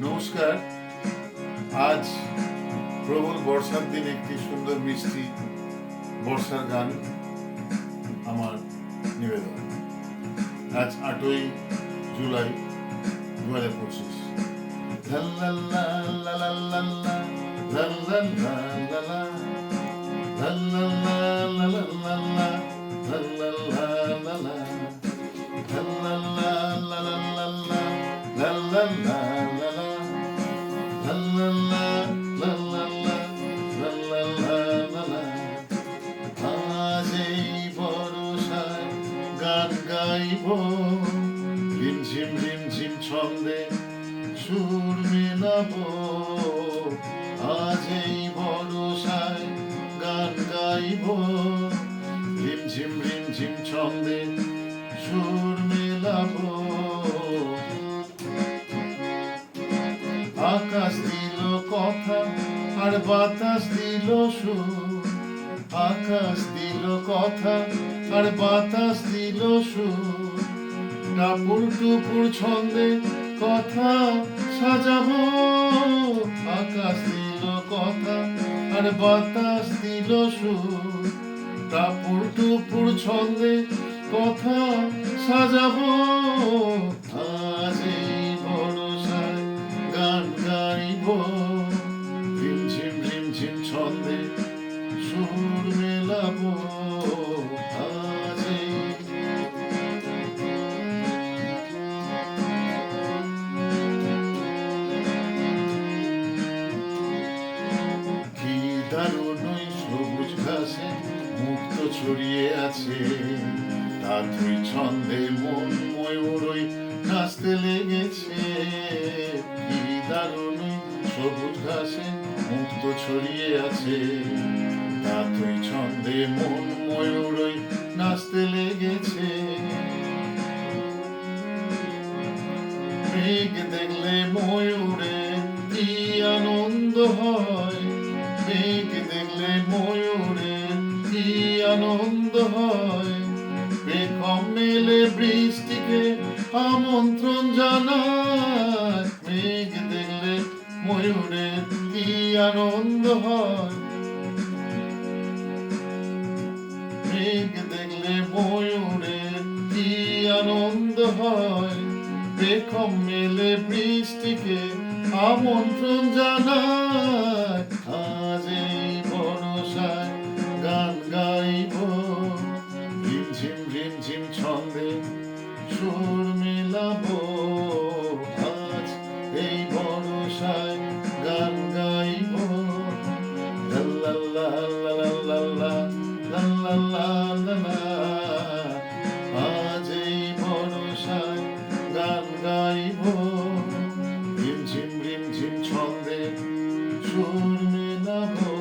নমস্কার আজ প্রবল বর্ষার দিন একটি সুন্দর মিষ্টি বর্ষার গান আমার নিবেদন আজ আটই জুলাই দু হাজার পঁচিশ আজ গান গাইব। রিমঝিম রিমঝিম ছন্দে সুর মেলাব। আজ এই বরষায় গান গাইব। রিমঝিম রিমঝিম ছন্দে সুর মেলাব। আকাশ দিল কথা আর বাতাস দিল সুর। আকাশ দিল কথা আর বাতাস দিল সুর। টাপুর ছন্দে কথা সাজাবো। আকাশ দিল কথা আর বাতাস দিল সুর। টাপুর ছন্দে কথা সাজাবো। আজ এই বরষায় গান গাইব। সুর মেলাবো আজ কি দারুণ সবুজ ঘাসে মুক্ত ছড়িয়ে আছে রাত্রি ছন্দে ময়ূরই নাচতে লেগেছে কি দারুণ সবুজ ঘাসে, মুক্ত ছড়িয়ে আছে। রাত্রি ছন্দে মন ময়ূরই নাচতে লেগেছে। মেঘ দেখলে ময়ূরে কি আনন্দ হয়? মেঘ দেখলে ময়ূরে কি আনন্দ হয়? বেকম মেলে বৃষ্টিকে আমন্ত্রণ জানায়। মেঘ দেখলে ময়ূরে কি আনন্দ হয়? মেঘ দেখলে ময়ূরের কি আনন্দ হয়? বেকম মেলে বৃষ্টিকে আমন্ত্রণ জানায়। আজ এই বর্ষায় গান গাইব। রিমঝিম রিমঝিম ছন্দে সুর মেলাবো। সুর মেলাবো